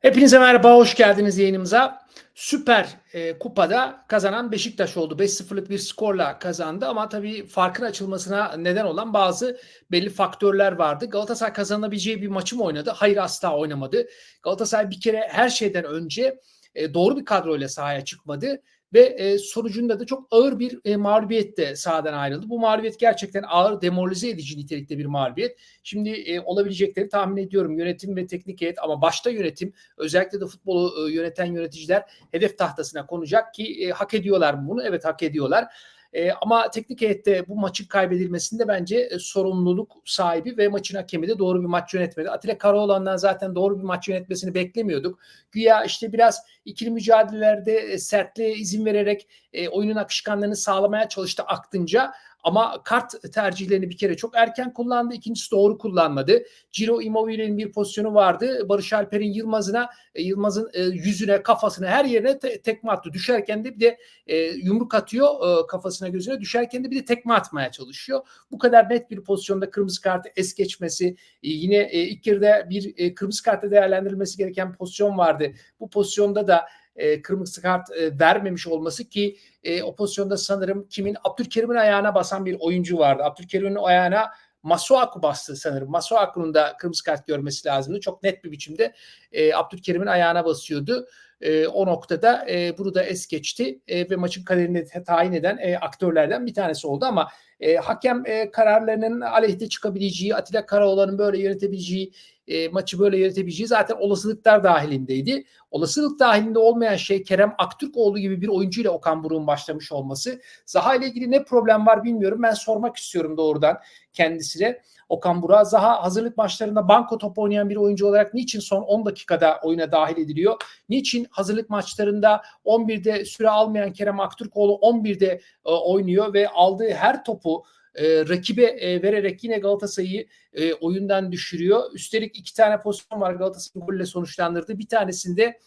Hepinize merhaba, hoş geldiniz yayınımıza. Süper e, Kupa'da kazanan Beşiktaş oldu. 5-0'lık bir skorla kazandı ama tabii farkın açılmasına neden olan bazı belli faktörler vardı. Galatasaray kazanabileceği bir maçı mı oynadı? Hayır asla oynamadı. Galatasaray bir kere her şeyden önce e, doğru bir kadroyla sahaya çıkmadı ve e, sonucunda da çok ağır bir e, mağlubiyetle sahadan ayrıldı. Bu mağlubiyet gerçekten ağır, demoralize edici nitelikte bir mağlubiyet. Şimdi e, olabilecekleri tahmin ediyorum yönetim ve teknik heyet ama başta yönetim özellikle de futbolu e, yöneten yöneticiler hedef tahtasına konacak ki e, hak ediyorlar bunu. Evet hak ediyorlar. E, ama teknik heyette bu maçın kaybedilmesinde bence e, sorumluluk sahibi ve maçın hakemi de doğru bir maç yönetmedi. Atilla Karaoğlan'dan zaten doğru bir maç yönetmesini beklemiyorduk. Güya işte biraz ikili mücadelelerde e, sertliğe izin vererek e, oyunun akışkanlığını sağlamaya çalıştı aklınca ama kart tercihlerini bir kere çok erken kullandı. İkincisi doğru kullanmadı. Ciro Immobile'nin bir pozisyonu vardı. Barış Alper'in Yılmaz'ına, e, Yılmaz'ın e, yüzüne, kafasına her yerine te- tekme attı. Düşerken de bir de e, yumruk atıyor kafasına gözüne. Düşerken de bir de tekme atmaya çalışıyor. Bu kadar net bir pozisyonda kırmızı kartı es geçmesi, yine e, ilk yarıda bir kırmızı kartı değerlendirilmesi gereken pozisyon vardı. Bu pozisyonda da e, kırmızı kart e, vermemiş olması ki e, o pozisyonda sanırım kimin Abdülkerim'in ayağına basan bir oyuncu vardı. Abdülkerim'in ayağına Masuaku bastı sanırım. Masuaku'nun da kırmızı kart görmesi lazımdı. Çok net bir biçimde e, Abdülkerim'in ayağına basıyordu. E, o noktada e, bunu da es geçti e, ve maçın kaderini tayin eden e, aktörlerden bir tanesi oldu ama e, hakem e, kararlarının aleyhte çıkabileceği, Atilla Karaoğlan'ın böyle yönetebileceği, e, maçı böyle yönetebileceği zaten olasılıklar dahilindeydi. Olasılık dahilinde olmayan şey Kerem Aktürkoğlu gibi bir oyuncuyla Okan Buruk'un başlamış olması. Zaha ile ilgili ne problem var bilmiyorum. Ben sormak istiyorum doğrudan kendisine. Okan Burak'a Zaha hazırlık maçlarında banko top oynayan bir oyuncu olarak niçin son 10 dakikada oyuna dahil ediliyor? Niçin hazırlık maçlarında 11'de süre almayan Kerem Aktürkoğlu 11'de e, oynuyor ve aldığı her topu e, rakibe e, vererek yine Galatasaray'ı e, oyundan düşürüyor. Üstelik iki tane pozisyon var Galatasaray'ın golle sonuçlandırdı. Bir tanesinde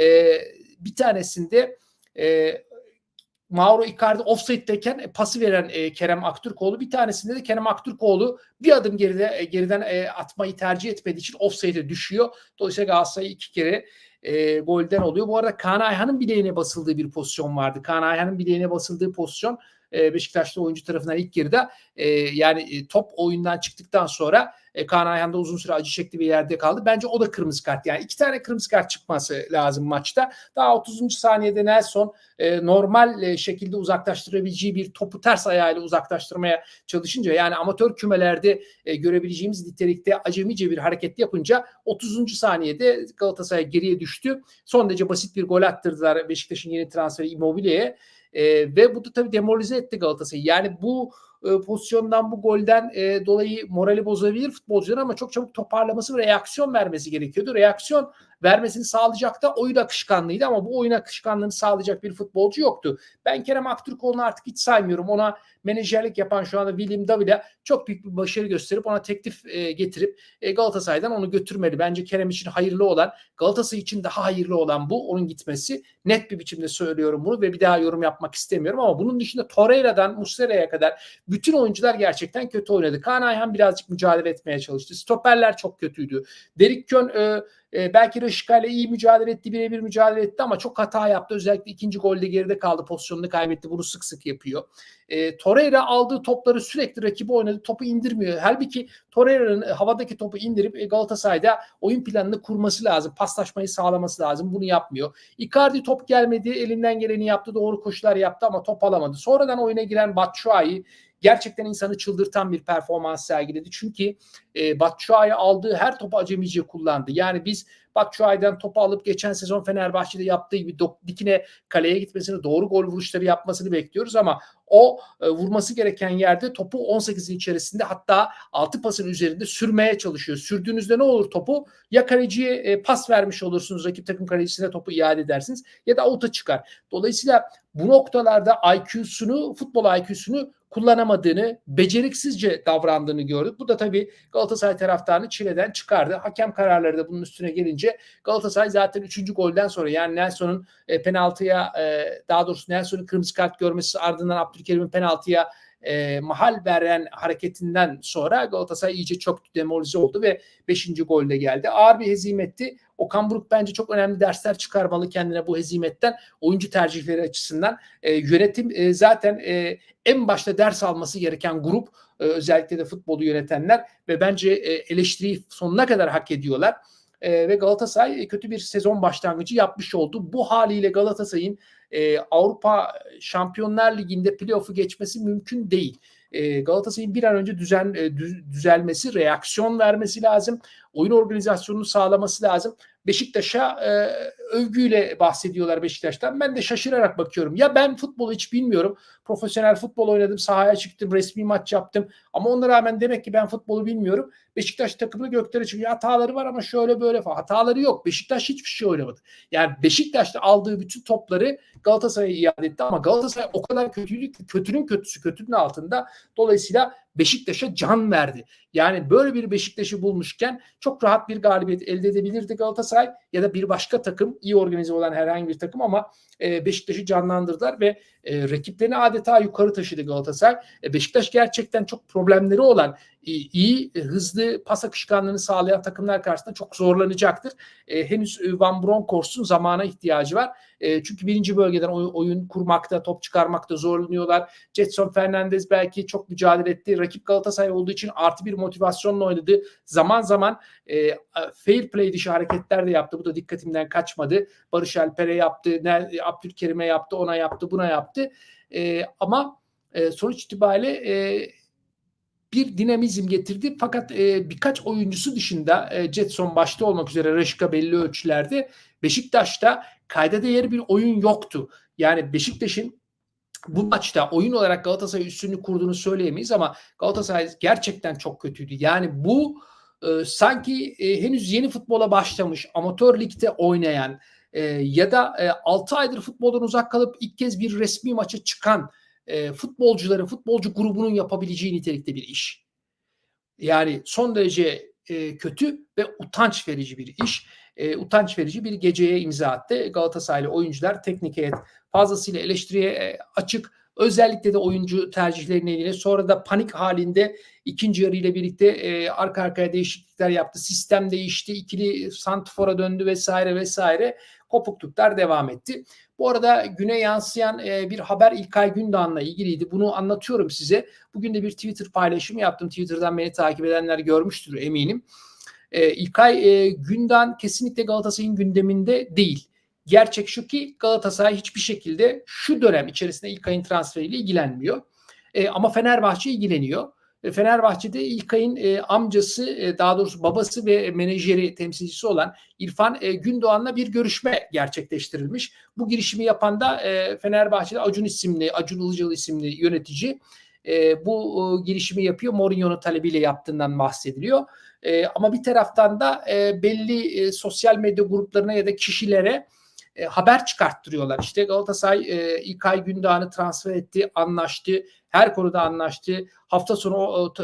e, bir tanesinde e, Mauro Icardi offside'deyken e, pası veren e, Kerem Aktürkoğlu bir tanesinde de Kerem Aktürkoğlu bir adım geride e, geriden e, atmayı tercih etmediği için offside'e düşüyor. Dolayısıyla Galatasaray iki kere e, golden oluyor. Bu arada Kaan Ayhan'ın bileğine basıldığı bir pozisyon vardı. Kaan Ayhan'ın bileğine basıldığı pozisyon e, Beşiktaşlı oyuncu tarafından ilk yarıda e, yani e, top oyundan çıktıktan sonra e, Kaan Ayhan da uzun süre acı çekti bir yerde kaldı. Bence o da kırmızı kart. Yani iki tane kırmızı kart çıkması lazım maçta. Daha 30. saniyede Nelson e, normal şekilde uzaklaştırabileceği bir topu ters ayağıyla uzaklaştırmaya çalışınca yani amatör kümelerde görebileceğimiz nitelikte acemice bir hareket yapınca 30. saniyede Galatasaray geriye düştü. Son derece basit bir gol attırdılar Beşiktaş'ın yeni transferi Immobile'ye. Ve bu da tabii demoralize etti Galatasaray'ı. Yani bu e, pozisyondan bu golden e, dolayı morali bozabilir futbolcuların ama çok çabuk toparlaması ve reaksiyon vermesi gerekiyordu. Reaksiyon vermesini sağlayacak da oyun akışkanlığıydı ama bu oyun akışkanlığını sağlayacak bir futbolcu yoktu. Ben Kerem Aktürkoğlu'nu artık hiç saymıyorum. Ona menajerlik yapan şu anda William Davila çok büyük bir başarı gösterip ona teklif e, getirip e, Galatasaray'dan onu götürmeli. Bence Kerem için hayırlı olan, Galatasaray için daha hayırlı olan bu. Onun gitmesi. Net bir biçimde söylüyorum bunu ve bir daha yorum yapmak istemiyorum ama bunun dışında Torreira'dan Muslera'ya kadar bütün oyuncular gerçekten kötü oynadı. Kaan Ayhan birazcık mücadele etmeye çalıştı. Stoperler çok kötüydü. Derik Kön e, e, belki Reşika ile iyi mücadele etti, birebir mücadele etti ama çok hata yaptı. Özellikle ikinci golde geride kaldı, pozisyonunu kaybetti. Bunu sık sık yapıyor. E, Torreira aldığı topları sürekli rakibi oynadı. Topu indirmiyor. Halbuki Torreira'nın havadaki topu indirip e, Galatasaray'da oyun planını kurması lazım. Paslaşmayı sağlaması lazım. Bunu yapmıyor. Icardi top gelmedi. Elinden geleni yaptı. Doğru koşular yaptı ama top alamadı. Sonradan oyuna giren Batshuayi gerçekten insanı çıldırtan bir performans sergiledi. Çünkü e, Batshuayi aldığı her topu acemice kullandı. Yani biz Batshuayi'den topu alıp geçen sezon Fenerbahçe'de yaptığı gibi dikine kaleye gitmesini, doğru gol vuruşları yapmasını bekliyoruz ama o e, vurması gereken yerde topu 18'in içerisinde hatta 6 pasın üzerinde sürmeye çalışıyor. Sürdüğünüzde ne olur topu? Ya kaleciye e, pas vermiş olursunuz, rakip takım kalecisine topu iade edersiniz ya da out'a çıkar. Dolayısıyla bu noktalarda IQ'sunu, futbol IQ'sunu kullanamadığını, beceriksizce davrandığını gördük. Bu da tabii Galatasaray taraftarını çileden çıkardı. Hakem kararları da bunun üstüne gelince Galatasaray zaten 3. golden sonra yani Nelson'un e, penaltıya e, daha doğrusu Nelson'un kırmızı kart görmesi ardından Abdülkerim'in penaltıya e, mahal veren hareketinden sonra Galatasaray iyice çok demolize oldu ve 5. golde geldi. Ağır bir hezimetti. Okan Buruk bence çok önemli dersler çıkarmalı kendine bu hezimetten oyuncu tercihleri açısından. E, yönetim e, zaten e, en başta ders alması gereken grup e, özellikle de futbolu yönetenler ve bence e, eleştiriyi sonuna kadar hak ediyorlar. E, ve Galatasaray kötü bir sezon başlangıcı yapmış oldu. Bu haliyle Galatasaray'ın e, Avrupa Şampiyonlar Ligi'nde playoff'u geçmesi mümkün değil. E, Galatasaray'ın bir an önce düzen e, düzelmesi, reaksiyon vermesi lazım. Oyun organizasyonunu sağlaması lazım. Beşiktaş'a e, övgüyle bahsediyorlar Beşiktaş'tan. Ben de şaşırarak bakıyorum. Ya ben futbolu hiç bilmiyorum. Profesyonel futbol oynadım, sahaya çıktım, resmi maç yaptım. Ama ona rağmen demek ki ben futbolu bilmiyorum. Beşiktaş takımı göklere çıkıyor. Hataları var ama şöyle böyle falan. Hataları yok. Beşiktaş hiçbir şey oynamadı. Yani Beşiktaş'ta aldığı bütün topları Galatasaray'a iade etti ama Galatasaray o kadar kötüydü ki kötünün kötüsü kötünün altında. Dolayısıyla Beşiktaş'a can verdi. Yani böyle bir Beşiktaş'ı bulmuşken çok rahat bir galibiyet elde edebilirdi Galatasaray ya da bir başka takım iyi organize olan herhangi bir takım ama e, Beşiktaş'ı canlandırdılar ve e, rakiplerini adeta yukarı taşıdı Galatasaray. E, Beşiktaş gerçekten çok problemleri olan iyi, hızlı pas akışkanlığını sağlayan takımlar karşısında çok zorlanacaktır. E, henüz Van Bronckhorst'un zamana ihtiyacı var. E, çünkü birinci bölgeden oy, oyun kurmakta, top çıkarmakta zorlanıyorlar. Jetson Fernandez belki çok mücadele etti. Rakip Galatasaray olduğu için artı bir motivasyonla oynadı. Zaman zaman e, fair play dışı hareketler de yaptı. Bu da dikkatimden kaçmadı. Barış Alper'e yaptı, Abdülkerim'e yaptı, ona yaptı, buna yaptı. E, ama e, sonuç itibariyle e, bir dinamizm getirdi. Fakat e, birkaç oyuncusu dışında e, Jetson başta olmak üzere Reşka belli ölçülerde Beşiktaş'ta kayda değer bir oyun yoktu. Yani Beşiktaş'ın bu maçta oyun olarak Galatasaray üstünlüğü kurduğunu söyleyemeyiz ama Galatasaray gerçekten çok kötüydü. Yani bu e, sanki e, henüz yeni futbola başlamış, amatör ligde oynayan e, ya da e, 6 aydır futboldan uzak kalıp ilk kez bir resmi maça çıkan e, futbolcuların, futbolcu grubunun yapabileceği nitelikte bir iş. Yani son derece e, kötü ve utanç verici bir iş. E, utanç verici bir geceye imza attı. Galatasaraylı oyuncular teknik heyet fazlasıyla eleştiriye e, açık. Özellikle de oyuncu tercihlerine ilgili sonra da panik halinde ikinci yarı ile birlikte e, arka arkaya değişiklikler yaptı. Sistem değişti. ikili santfora döndü vesaire vesaire. Kopukluklar devam etti. Bu arada güne yansıyan e, bir haber İlkay Gündoğan'la ilgiliydi. Bunu anlatıyorum size. Bugün de bir Twitter paylaşımı yaptım. Twitter'dan beni takip edenler görmüştür eminim. E, İlkay e, Gündoğan kesinlikle Galatasaray'ın gündeminde değil. Gerçek şu ki Galatasaray hiçbir şekilde şu dönem içerisinde İlkay'ın transferiyle ilgilenmiyor. E, ama Fenerbahçe ilgileniyor. Fenerbahçe'de İlkay'ın e, amcası e, daha doğrusu babası ve menajeri temsilcisi olan İrfan e, Gündoğan'la bir görüşme gerçekleştirilmiş. Bu girişimi yapan da e, Fenerbahçe'de Acun isimli, Acun Ilıcalı isimli yönetici e, bu e, girişimi yapıyor. Mourinho'nun talebiyle yaptığından bahsediliyor. E, ama bir taraftan da e, belli e, sosyal medya gruplarına ya da kişilere e, haber çıkarttırıyorlar. İşte Galatasaray e, İlkay Gündoğan'ı transfer etti, anlaştı. Her konuda anlaştı. Hafta sonu o, o,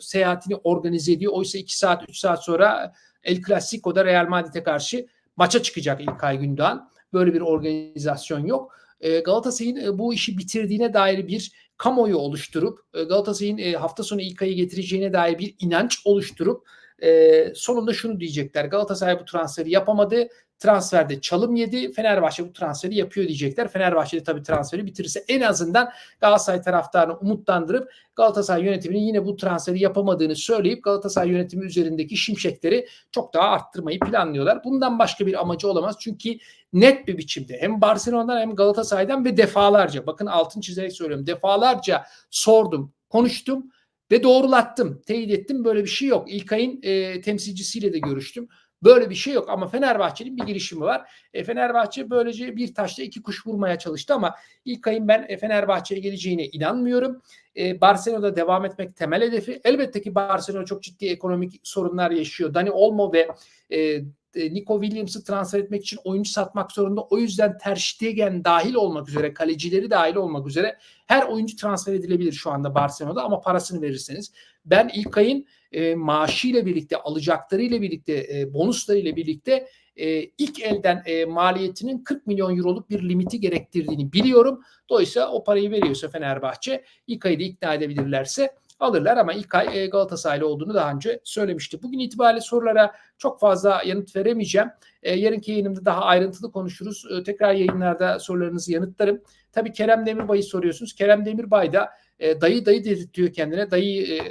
seyahatini organize ediyor. Oysa 2 saat 3 saat sonra El Clasico'da Real Madrid'e karşı maça çıkacak İlkay Gündoğan. Böyle bir organizasyon yok. E, Galatasaray'ın e, bu işi bitirdiğine dair bir kamuoyu oluşturup e, Galatasaray'ın hafta sonu İlkay'ı getireceğine dair bir inanç oluşturup sonunda şunu diyecekler. Galatasaray bu transferi yapamadı transferde çalım yedi. Fenerbahçe bu transferi yapıyor diyecekler. Fenerbahçe de tabii transferi bitirirse en azından Galatasaray taraftarını umutlandırıp Galatasaray yönetiminin yine bu transferi yapamadığını söyleyip Galatasaray yönetimi üzerindeki şimşekleri çok daha arttırmayı planlıyorlar. Bundan başka bir amacı olamaz. Çünkü net bir biçimde hem Barcelona'dan hem Galatasaray'dan ve defalarca bakın altın çizerek söylüyorum defalarca sordum, konuştum ve doğrulattım, teyit ettim. Böyle bir şey yok. İlkay'ın e, temsilcisiyle de görüştüm. Böyle bir şey yok ama Fenerbahçe'nin bir girişimi var. E, Fenerbahçe böylece bir taşla iki kuş vurmaya çalıştı ama ilk ayın ben e, Fenerbahçe'ye geleceğine inanmıyorum. E, Barcelona'da devam etmek temel hedefi. Elbette ki Barcelona çok ciddi ekonomik sorunlar yaşıyor. Dani Olmo ve e, e, Nico Williams'ı transfer etmek için oyuncu satmak zorunda. O yüzden Ter Stegen dahil olmak üzere, kalecileri dahil olmak üzere her oyuncu transfer edilebilir şu anda Barcelona'da ama parasını verirseniz. Ben İlkay'ın e, maaşıyla birlikte, alacaklarıyla birlikte, e, bonuslarıyla birlikte e, ilk elden e, maliyetinin 40 milyon euroluk bir limiti gerektirdiğini biliyorum. Dolayısıyla o parayı veriyorsa Fenerbahçe İlkay'ı da ikna edebilirlerse alırlar ama İlkay e, Galatasaraylı olduğunu daha önce söylemişti. Bugün itibariyle sorulara çok fazla yanıt veremeyeceğim. E, yarınki yayınımda daha ayrıntılı konuşuruz. E, tekrar yayınlarda sorularınızı yanıtlarım. Tabii Kerem Demirbay'ı soruyorsunuz. Kerem Demirbay da dayı dayı dedirtiyor kendine. Dayı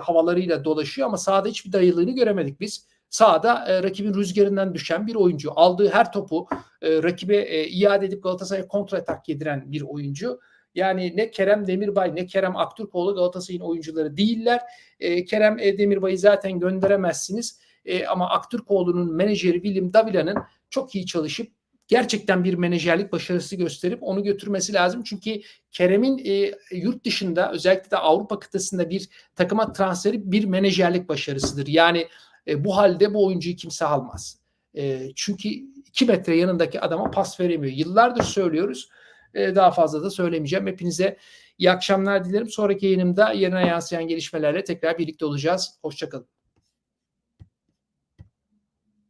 havalarıyla dolaşıyor ama sahada hiçbir dayılığını göremedik biz. Sahada e, rakibin rüzgarından düşen bir oyuncu. Aldığı her topu e, rakibe e, iade edip Galatasaray'a kontra atak yediren bir oyuncu. Yani ne Kerem Demirbay ne Kerem Aktürkoğlu Galatasaray'ın oyuncuları değiller. E, Kerem e, Demirbay'ı zaten gönderemezsiniz. E, ama Aktürkoğlu'nun menajeri William Davila'nın çok iyi çalışıp gerçekten bir menajerlik başarısı gösterip onu götürmesi lazım. Çünkü Kerem'in e, yurt dışında özellikle de Avrupa kıtasında bir takıma transferi bir menajerlik başarısıdır. Yani e, bu halde bu oyuncuyu kimse almaz. E, çünkü iki metre yanındaki adama pas veremiyor. Yıllardır söylüyoruz. E, daha fazla da söylemeyeceğim. Hepinize iyi akşamlar dilerim. Sonraki yayınımda yerine yansıyan gelişmelerle tekrar birlikte olacağız. Hoşçakalın.